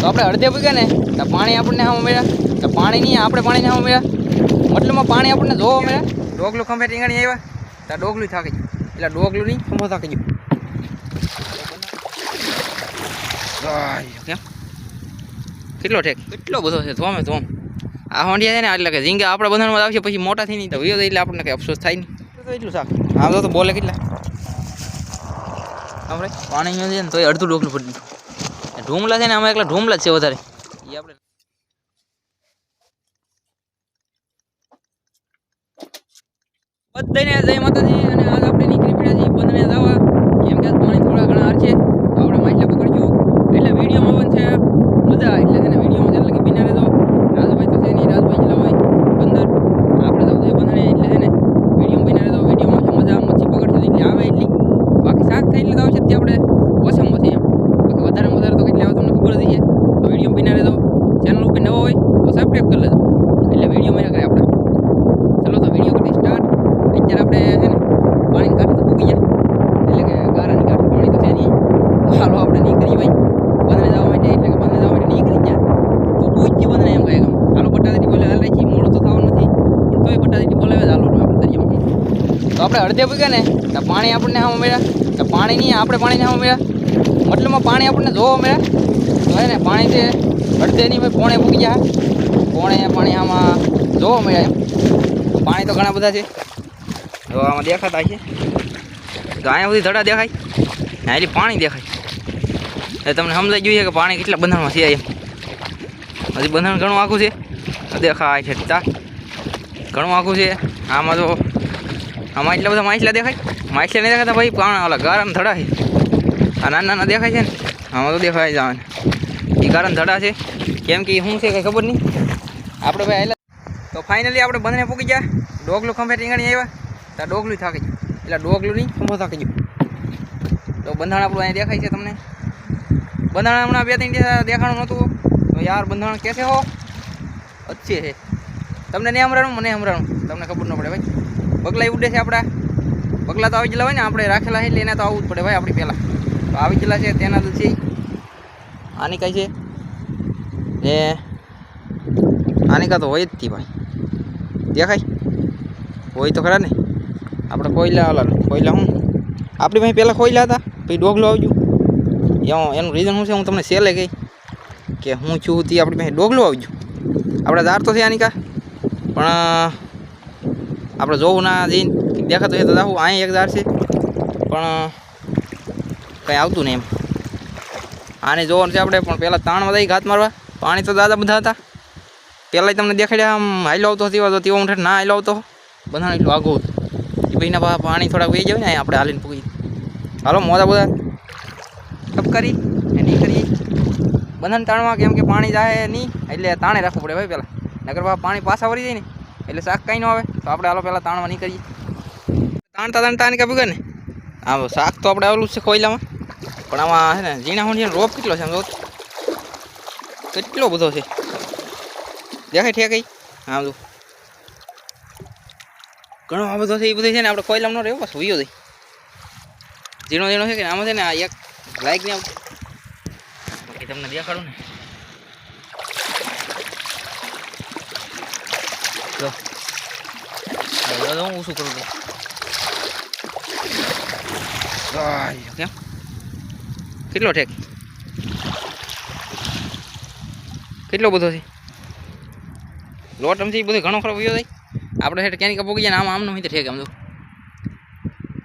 તો આપણે અડધે પૂગ્યા ને તો પાણી આપણને આમ મળ્યા. તો પાણી નહીં આપણે પાણી આમ મળ્યા. મતલબમાં પાણી આપણને જોવા મળ્યા. ડોગલું ખંભે રીંગણી આવ્યા. તો ડોગલું થાકી ગયું. એટલે ડોગલું નહીં ખંભો થાકી ગયું. કેમ કેટલો ઠેક? કેટલો બધો છે? ધોમે ધોમ આ હોંડિયા છે ને એટલે કે ઝીંગા આપણા બધામાં આવશે પછી મોટા થઈ નહીં તો વિયો એટલે આપણને કંઈ અફસોસ થાય નહીં. તો એટલું શાક. આમ તો બોલે કેટલા? આપણે પાણી છે ને તોય અડધું ડોકલું પડી ઢૂમલા છે ને આમાં એકલા ઢૂમલા જ છે વધારે. એ આપણે બધાને જય માતાજી અને આજ આપણે નીકળી પડ્યા છીએ બંધને જવા કેમ કે આજ પાણી થોડા ઘણા હાર છે તો આપણે માછલા પકડશું એટલે વિડીયોમાં આવવાનું છે મજા એટલે છે ને વિડીયોમાં ચાલે કે બિના રહેતો રાજભાઈ તો છે નહીં રાજભાઈ જેલા હોય બંદર આપણે જવું છે બંધને એટલે છે ને વીડિયો બિના રહેતો વિડીયોમાં છે મજા મચ્છી પકડશું એટલે આવે એટલી બાકી શાક થઈ એટલે તો આવશે તે આપણે ઓછામાં ઓછી એમ બાકી વધારે વધારે તો કેટલી આવે તમને ખબર જ છે તો વીડિયો બિના રહેતો ચેનલ ઉપર નવો હોય તો સબસ્ક્રાઈબ કરી લેજો એટલે વીડિયો મજા કરે આપણે ચલો તો વીડિયો કરી સ્ટાર્ટ અત્યારે આપણે છે ને પાણી કાઢી તો પૂગી જાય એટલે કે ગારાની કાઢી પાણી તો છે નહીં તો હાલો આપણે નીકળી ભાઈ બંને જવા માટે એટલે કે બંને જવા માટે નીકળી ગયા તો પૂછજી બંને એમ કહે ગમ હાલો બટાદરી બોલે હાલ રહી મોડું તો થવાનું નથી પણ તોય બટાદરી બોલાવે જ હાલો આપણે દરિયામાં તો આપણે અડધે પૂગ્યા ને તો પાણી આપણને આમ મળ્યા તો પાણી નહીં, આપણે પાણીને આમ મળ્યા મતલબમાં પાણી આપણને જોવા મળ્યા તો ને, પાણી છે, અડધે નહીં ભાઈ પોણે પૂગી ગયા. પોણે પાણી આમાં જોવા મળ્યા એમ. પાણી તો ઘણા બધા છે. જો આમાં દેખાતા છે. તો અહીંયા બધી ધડા દેખાય. આટલી પાણી દેખાય. એ તમને સમજાઈ જોઈએ કે પાણી કેટલા બંધારણમાં છે એમ. હજી બંધારણ ઘણું આખું છે. દેખાય છે તા ઘણું આખું છે. આમાં તો આમાં એટલા બધા માછલા દેખાય. માછલા નહીં દેખાતા ભાઈ, પણ ઓલા ગરમ ધડા છે. આ નાના નાના દેખાય છે ને, આમાં તો દેખાય જવાને. એ ગરમ ધડા છે. કેમ કે શું છે કંઈ ખબર નહીં. આપણે ભાઈ આવેલા તો ફાઇનલી આપણે બંને પૂકી ગયા. ડોગલું ખંભે ટીંગાણી આવ્યા તો ડોગલું થાકી ગયું. એટલે ડોગલું નહીં, ખંભો થાકી ગયું. તો બંધાણ આપણું અહીંયા દેખાય છે તમને. બંધાણ હમણાં બે ત્રણ દિવસ દેખાણું નહોતું તો યાર બંધાણ કેસે હો? અચ્છે છે. તમને નહીં હમરાણું? મને હમરાણું. તમને ખબર ન પડે ભાઈ. બગલા ઉડે છે આપણા. બગલા તો આવી ગયેલા હોય ને, આપણે રાખેલા છે એટલે એને તો આવવું જ પડે ભાઈ આપણી પહેલાં. તો આવી ગયેલા છે, તેના તો છે આની કઈ છે? ને આની કાં તો હોય જ થી ભાઈ. દેખાય? હોય તો ખરા ને. આપણે કોયલા ઓલા કોયલા હું? આપણી પાસે પહેલાં કોયલા હતા, પછી ડોગલો આવજો. એવું, એનું રીઝન શું છે, હું તમને સેલે કહી કે હું છું તે આપણી પાસે ડોગલો આવજો. આપણે દાર તો છે આની પણ આપણે જોવું ના, જઈને દેખાતું એ તો જાવું. અહીં એક ધાર છે, પણ કંઈ આવતું નહીં એમ. આને જોવાનું છે આપણે, પણ પહેલાં તાણમાં જઈ ઘાત મારવા. પાણી તો દાદા બધા હતા. પહેલાં તમને દેખાડ્યા આમ હાઈલો આવતો હતી તો તેવો હું ના હાઈલો આવતો. બધાને એટલું આગો એ ભાઈના બા પાણી થોડાક વહી જાય ને આપણે હાલીને પૂગી. હાલો, મોજા બધા. ટપ કરી એ નહીં કરીએ બધાને તાણવા કેમ કે પાણી જાય નહીં, એટલે તાણે રાખવું પડે ભાઈ પહેલાં. નગર પાણી પાછા વળી જાય ને. એટલે શાક કાંઈ ન આવે. તો આપણે હાલો પહેલાં તાણવા નીકળીએ. તાણતા તાણતા કે કાપી ને આમ શાક તો આપણે આવેલું છે કોયલામાં પણ આમાં છે ને, ઝીણા હોંડિયાનો રોપ કેટલો છે આમ જો કેટલો બધો છે? દેખાય ઠેક કઈ હા જો. ઘણો આ બધો છે, એ બધું છે ને આપણે કોયલામાં ન રહેવું, બસ હોઈયો દઈ ઝીણો ઝીણો છે કે આમાં છે ને આ એક લાઈક ને તમને દેખાડું ને. જો હું શું કરું છું કેમ કેટલો ઠેક કેટલો બધો છે લોટમથી બધું ઘણો ખરો વયો થાય આપણે હેઠ ક્યાંય કપોકી જાય ને આમ આમનું હોય ઠેક આમ તો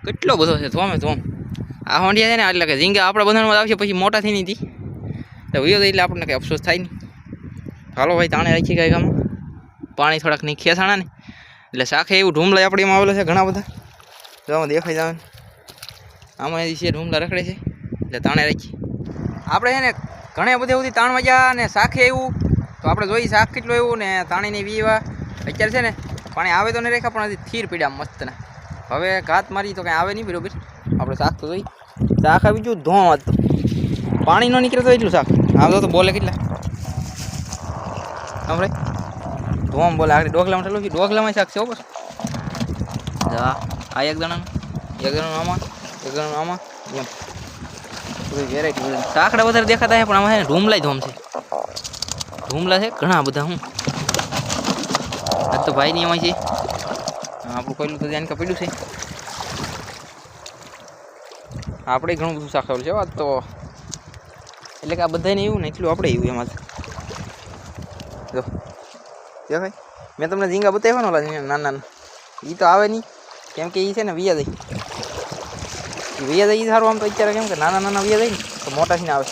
કેટલો બધો છે ધોમે ધોમ આ હોંડિયા છે ને એટલે કે ઝીંગા આપણા બધામાં આવશે પછી મોટા થઈ નહીં હતી તો વયો એટલે આપણને કંઈ અફસોસ થાય નહીં હાલો ભાઈ તાણે રાખી કાંઈ ગામમાં પાણી થોડાક નહીં ખેસાણા ને એટલે શાખે એવું ઢૂમલા આપણી એમાં આવેલા છે ઘણા બધા. જો આમાં દેખાઈ જાવ આમાં એ છે ઢૂમલા રખડે છે. એટલે તાણે રાખી આપણે છે ને ઘણા બધા સુધી તાણ મજા ને શાખે એવું. તો આપણે જોઈએ શાક કેટલું એવું ને તાણીની વીવા. અત્યારે છે ને પાણી આવે તો નહીં રેખા, પણ હજી થીર પીડા મસ્તના. હવે ઘાત મારી તો કાંઈ આવે નહીં બરોબર. આપણે શાક તો જોઈ. શાક આવી ગયું ધોવા આજ પાણી ન નીકળે તો એટલું શાક. આવતો તો બોલે કેટલા? આપણે ધોમ બોલે આગળ ડોકલામાં ઠેલો છે ડોકલામાં શાક છે બસ જા આ એક જણાનું એક જણાનું આમાં એક જણાનું આમાં એમ. બધી વેરાયટી કાકડા વધારે દેખાતા છે પણ આમાં છે ને ઢૂમલા ધોમ છે. ઢૂમલા છે ઘણા બધા હું. આ તો ભાઈ ની એમાં છે આપણું પહેલું તો ધ્યાન પડ્યું છે. આપણે ઘણું બધું શાક છે વાત તો. એટલે કે આ બધાને એવું ને એટલું આપણે એવું એમાં દેખાય મેં તમને ઝીંગા બતાવ્યા ને ઓલા ઝીંગા નાના નાના એ તો આવે નહીં કેમ કે એ છે ને વિયા જાય એ વિયા જાય એ સારું આમ તો અત્યારે કેમ કે નાના નાના વિયા જાય ને, તો મોટા થઈને આવે.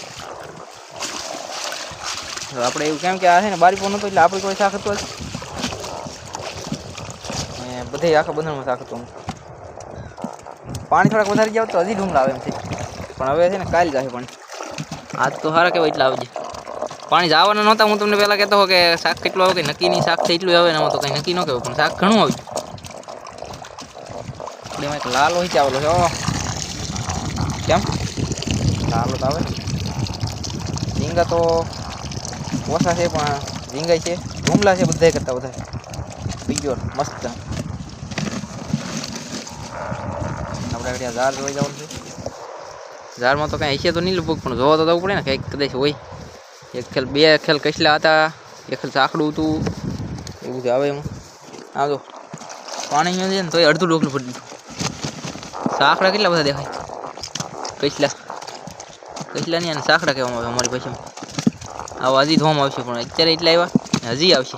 તો આપણે એવું કેમ કે આ છે ને બારી પણ નહોતું એટલે આપણે કોઈ શાક હતું અને બધે આખા બંધનમાં શાક હતું પાણી થોડાક વધારે જાવ તો હજી ઢૂંગલા આવે એમ છે. પણ હવે છે ને કાલ જાય પાણી. આજ તો સારા કેવા એટલા આવજે. પાણી જવાના નહોતા, હું તમને પહેલાં કહેતો હો કે શાક કેટલું આવે કે નક્કી નહીં, શાક છે એટલું આવે ને તો કંઈ નક્કી ન કહેવું પણ શાક ઘણું આવ્યું એટલે એમાં એક લાલ હોય આવેલો છે કેમ? લાલો તો આવે. ને ઝીંગા તો ઓછા છે, પણ ઝીંગાઈ છે. જુમલા છે બધાય કરતાં બધા બીજો મસ્ત. આપણે આગળ ઝાડ જોઈ જવાનું છે. ઝાડમાં તો કાંઈ હશે તો નહીં લગભગ, પણ જોવા તો જવું પડે ને, કંઈક કદાચ હોય. એક ખેલ બે ખેલ કસલા હતા. એક ખેલ સાંકડું હતું. એવું બધું આવે એમાં. આ જો, પાણી છે ને તોય અડધું ડોકલું પડી દીધું. સાંકડા કેટલા બધા દેખાય? કસલા કસલા નહીં અને સાંકડા કહેવામાં આવે અમારી ભાષામાં. આવા હજી ધોમ આવશે પણ અત્યારે એટલા આવ્યા હજી આવશે.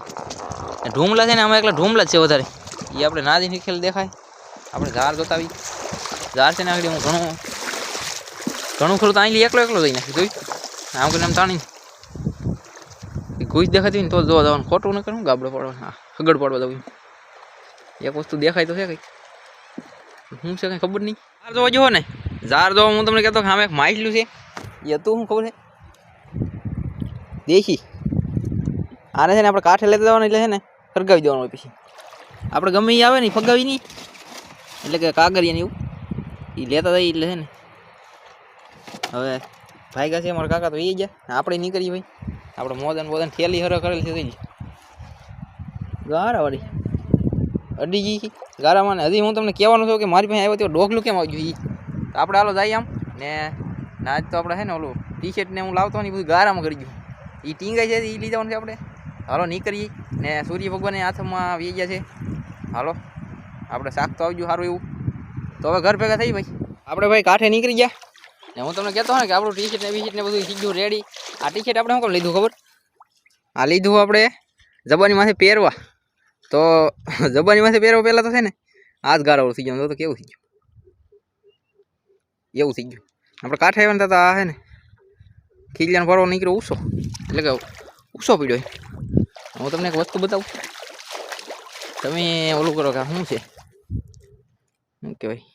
ઢોમલા છે ને, આમાં એકલા ઢૂમલા જ છે વધારે. એ આપણે ના દીધી ખેલ દેખાય. આપણે ઝાડ જોતા આવી ઝાડ છે ને આગળ હું ઘણું ઘણું ખરું તો અહીં એકલો એકલો જઈ નાખી જોઈ આમ કરીને આમ તાણી ઘૂસ દેખાતી હોય ને તો જ જોવા જવાનું ખોટું ન કરું ગાબડો પડવાનું હા ખગડ પડવા જવું એક વસ્તુ દેખાય તો છે કંઈક શું છે કંઈ ખબર નહીં ઝાર જોવા જુઓ ને ઝાર જોવા હું તમને કહેતો કે આમાં એક માઇટલું છે એ હતું શું ખબર છે દેશી આને છે ને આપણે કાંઠે લેતા જવાનું એટલે છે ને ફરગાવી દેવાનું હોય પછી આપણે ગમે એ આવે ને ઈ ફગાવી નહીં એટલે કે કાગરિયા ને એવું એ લેતા જઈએ એટલે છે ને હવે ભાગ્યા છે અમારા કાકા તો એ ગયા ને આપણે નીકળીએ ભાઈ આપણે મોદન મોદન થેલી હરો કરેલી છે ગઈ ગારા વાળી અડી ગઈ ગારામાં હજી હું તમને કહેવાનું છું કે મારી પાસે આવ્યો તો ડોકલું કેમ આવ્યું એ આપણે હાલો જઈએ આમ. ને ના આજ તો આપણે છે ને ઓલું ટી શર્ટ ને હું લાવતો ને એ બધું ગારામાં કરી ગયું. એ ટીંગાઈ છે એ લઈ જવાનું છે આપણે હાલો નીકળીએ. ને સૂર્ય ભગવાનને હાથમાં વી ગયા છે. હાલો. આપણે શાક તો આવજો સારું એવું. તો હવે ઘર ભેગા થઈ ભાઈ. આપણે ભાઈ કાંઠે નીકળી ગયા. ને હું તમને કહેતો ને કે આપણું ટી શર્ટ ને બી ને બધું સીધું રેડી આ ટી શર્ટ આપણે શું લીધું ખબર? આ લીધું આપણે જબાની માથે પહેરવા. તો જબાની માથે પહેરવા પહેલાં તો છે ને આ જ ગારાવાળું થઈ ગયું. તો કેવું થઈ ગયું? એવું થઈ ગયું. આપણે કાંઠે આવ્યા ને તો આ છે ને ખીલિયાનો ભરવો નીકળ્યો ઉસો એટલે કે ઉસો પીડ્યો હું તમને એક વસ્તુ બતાવું. તમે ઓલું કરો કે શું છે? શું કહેવાય?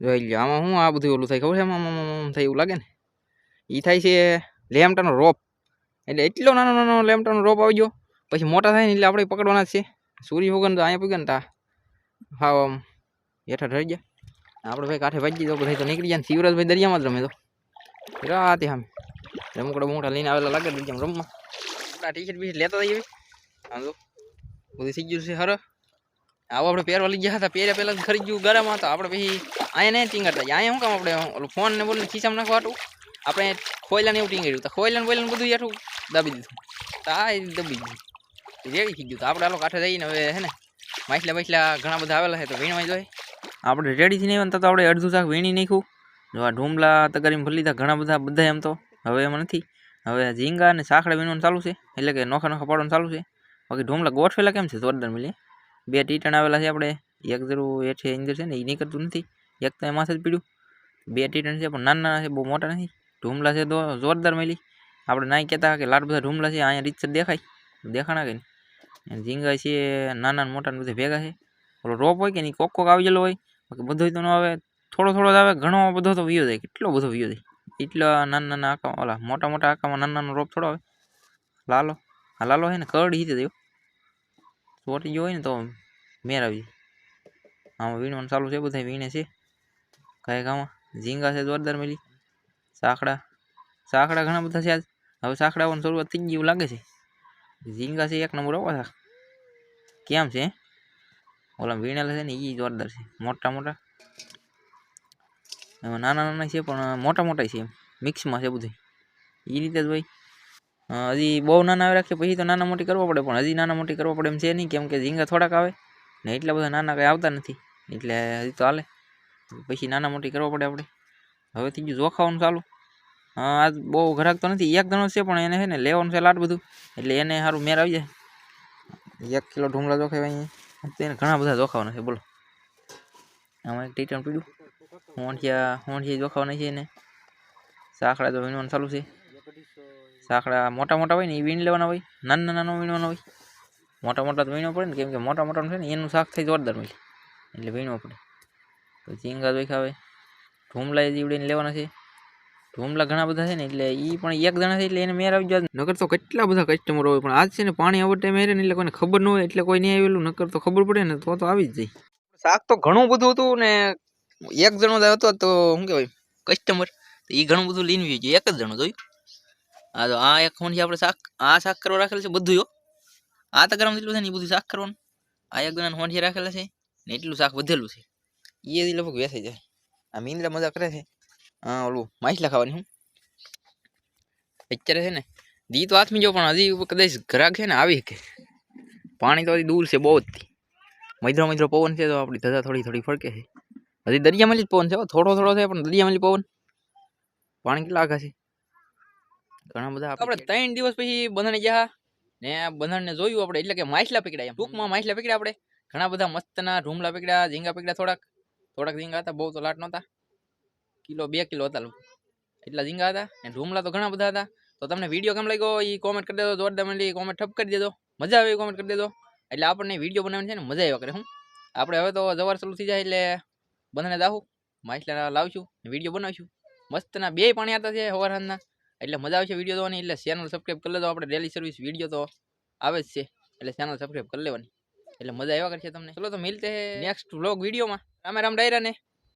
જોઈ લો આમાં શું આ બધું ઓલું થાય ખબર છે? આમાં થાય એવું લાગે ને? એ થાય છે લેમટાનો રોપ. એટલે એટલો નાનો નાનો લેમટાનો રોપ આવી ગયો પછી મોટા થાય ને એટલે આપણે પકડવાના જ છે. સૂર્ય ભગવાન તો અહીંયા પીગન તા. હા આમ હેઠા રહી ગયા. આપણે ભાઈ કાંઠે ભાજી તો બધા તો નીકળી જાય ને. શિવરાજભાઈ દરિયામાં જ રમે તો. રાતે આમ રમકડા મોટા લઈને આવેલા લાગે દરિયામાં રમવા. આપણા ટી શર્ટ બી શર્ટ લેતા જઈએ. હા તો બધું થઈ ગયું છે, હર. આવો આપણે પહેરવા લઈ ગયા હતા. પહેર્યા પહેલાં ખરીદ્યું ગયું ગરમ હતા આપણે પછી અહીંયા નહીં ટીંગરતા અહીંયા શું કામ આપણે ઓલું ફોન ને બોલીને ખીચામાં નાખવા હાટું. આપણે ખોયલાને એવું ટીંગાડ્યું તો ખોયલાને બોયલાને બધું યાઠું દાબી દીધું. તો આ દબી દીધું. રેડી થઈ ગયું. તો આપણે આલો કાંઠે જઈને હવે હે ને માછલા માછલા ઘણા બધા આવેલા છે તો વીણવા જોઈએ. આપણે રેડી થઈને આવ્યા ને તો આપણે અડધું શાક વીણી નાખ્યું. જો આ ઢૂમલા તગારીમાં ભરી લીધા ઘણા બધા બધા એમ તો હવે એમાં નથી. હવે ઝીંગા અને સાંકડા વીણવાનું ચાલુ છે. એટલે કે નોખા નોખા પાડવાનું ચાલુ છે. બાકી ઢોમલા ગોઠવેલા કેમ છે? જોરદાર મિલે બે ટીટણ આવેલા છે આપણે. એક જરૂર હેઠે અંદર છે ને એ નીકળતું નથી. એક તો એમાં જ પીડ્યું. બે ટીટન છે, પણ નાના નાના છે, બહુ મોટા નથી. ઢૂમલા છે તો જોરદાર મળી આપણે નાઈ કહેતા કે લાડ બધા ઢૂમલા છે, અહીંયા રીતસર દેખાય. દેખાણા કે નહીં. ઝીંગા છે, નાના મોટા બધા ભેગા છે. ઓલો રોપ હોય કે નહીં, કોક કોક આવી ગયેલો હોય. બાકી બધો તો ન આવે. થોડો થોડો જ આવે, ઘણો બધો તો વ્યૂ થાય કેટલો બધો વ્યૂ થાય એટલા નાના નાના આકા ઓલા મોટા મોટા આંકામાં નાના નાનો રોપ થોડો આવે. લાલો. હા લાલો છે ને કરડી હીતે થયો ચોટી ગયો હોય ને તો મેર આવી આમાં વીણવાનું ચાલુ છે બધા વીણે છે. કાંઈક આમાં ઝીંગા છે જોરદાર મેલી. સાંકડા સાંકડા ઘણા બધા છે આજ. હવે સાંકડાઓની શરૂઆત થઈ ગઈ એવું લાગે છે. ઝીંગા છે એક નંબર આવો હતા કેમ છે? ઓલા વીણેલા છે ને એ જોરદાર છે. મોટા મોટા. એમાં નાના નાના છે પણ મોટા મોટા છે એમ. મિક્સમાં છે બધું એ રીતે જ હોય. હજી બહુ નાના આવી રાખીએ પછી તો નાના મોટી કરવા પડે, પણ હજી નાના મોટી કરવા પડે એમ છે નહીં. કેમ કે ઝીંગા થોડાક આવે ને એટલા બધા નાના કંઈ આવતા નથી. એટલે હજી તો હાલે. પછી નાના મોટી કરવા પડે આપણે. હવે થઈ ગયું જોખાવાનું ચાલુ. આજ બહુ ઘરાક તો નથી, એક જણો છે, પણ એને છે ને લેવાનું છે લાટ બધું. એટલે એને સારું મેર આવી જાય. એક કિલો ઢુંગળા જોખાય અહીંયા. તેને ઘણા બધા જોખાવાના છે, બોલો. આમાં એક ટીટણ પીડ્યું. હોંઠિયા હોંઠિયા જોખાવાના છે એને. સાંકડા તો વીણવાનું ચાલુ છે. સાંકડા મોટા મોટા હોય ને એ વીણ લેવાના હોય. નાના નાનો વીણવાના હોય. મોટા મોટા તો વીણવા પડે ને, કેમ કે મોટા મોટાનું છે ને એનું શાક થાય જોરદાર મળે. એટલે વીણવા પડે. તો ઝીંગા દેખાવે ઢૂમલા એ જીવડીને લેવાના છે. ઢૂમલા ઘણા બધા છે ને એટલે એ પણ એક જણા છે એટલે એને મેર આવી જાય નગર તો કેટલા બધા કસ્ટમરો હોય પણ આજ છે ને પાણી આવો ટાઈમ ને એટલે કોઈને ખબર ન હોય એટલે કોઈ નહીં આવેલું નગર તો ખબર પડે ને તો તો આવી જ જાય. શાક તો ઘણું બધું હતું ને એક જણો જ હતો તો શું કહેવાય કસ્ટમર તો એ ઘણું બધું લઈને ગયું એક જ જણો જોયું? હા તો આ એક ફોનથી આપણે શાક આ શાક કરવા રાખેલું છે બધું હો. આ તો ગરમ જેટલું છે ને એ બધું શાક કરવાનું. આ એક જણાને ફોન છે રાખેલા છે ને એટલું શાક વધેલું છે. એ લગભગ વેસાઈ જાય આ મીંદડા મજા કરે છે હા ઓલું માછલા ખાવાની હું અત્યારે છે ને દી તો હાથમી જો પણ હજી કદાચ ઘરાક છે ને આવી શકે પાણી તો હજી દૂર છે બહુ જ થી મૈદ્રો મૈદ્રો પવન છે તો આપણી ધજા થોડી થોડી ફરકે છે હજી દરિયામાં જ પવન છે થોડો થોડો છે પણ દરિયામાં પવન પાણી કેટલા આઘા છે ઘણા બધા આપણે ત્રણ દિવસ પછી બંધણે ગયા ને બંધણને જોયું આપણે એટલે કે માછલા પકડ્યા એમ ટૂંકમાં માછલા પકડ્યા આપણે ઘણા બધા મસ્તના રૂમલા પકડ્યા ઝીંગા પકડ્યા થોડાક થોડાક ઝીંગા હતા, બહુ તો લાટ નહોતા. કિલો, બે કિલો હતા એટલા ઝીંગા હતા અને ઢૂમલા તો ઘણા બધા હતા. તો તમને વીડિયો કેમ લાગ્યો? એ કોમેન્ટ કરી દેજો, જોરદાર મળી કોમેન્ટ ઠપ કરી દેજો. મજા આવે કોમેન્ટ કરી દેજો. એટલે આપણને વીડિયો બનાવવાની છે ને મજા આવ્યા કરે, હું. આપણે હવે તો જવાર ચાલુ થઈ જાય એટલે બંને દાહું. માછલા લાવશું વીડિયો બનાવશું. મસ્તના બે પાણી હતા છે સવાર હાથના એટલે મજા આવશે વીડિયો જોવાની. એટલે ચેનલ સબસ્ક્રાઈબ કરી લેજો, આપણે ડેલી સર્વિસ વીડિયો તો આવે જ છે. એટલે ચેનલ સબસ્ક્રાઈબ કરી લેવાની. એટલે મજા આવ્યા કરશે તમને. ચલો તો મિલતે નેક્સ્ટ વ્લોગ વિડીયોમાં રામે રામ ડાયરા ને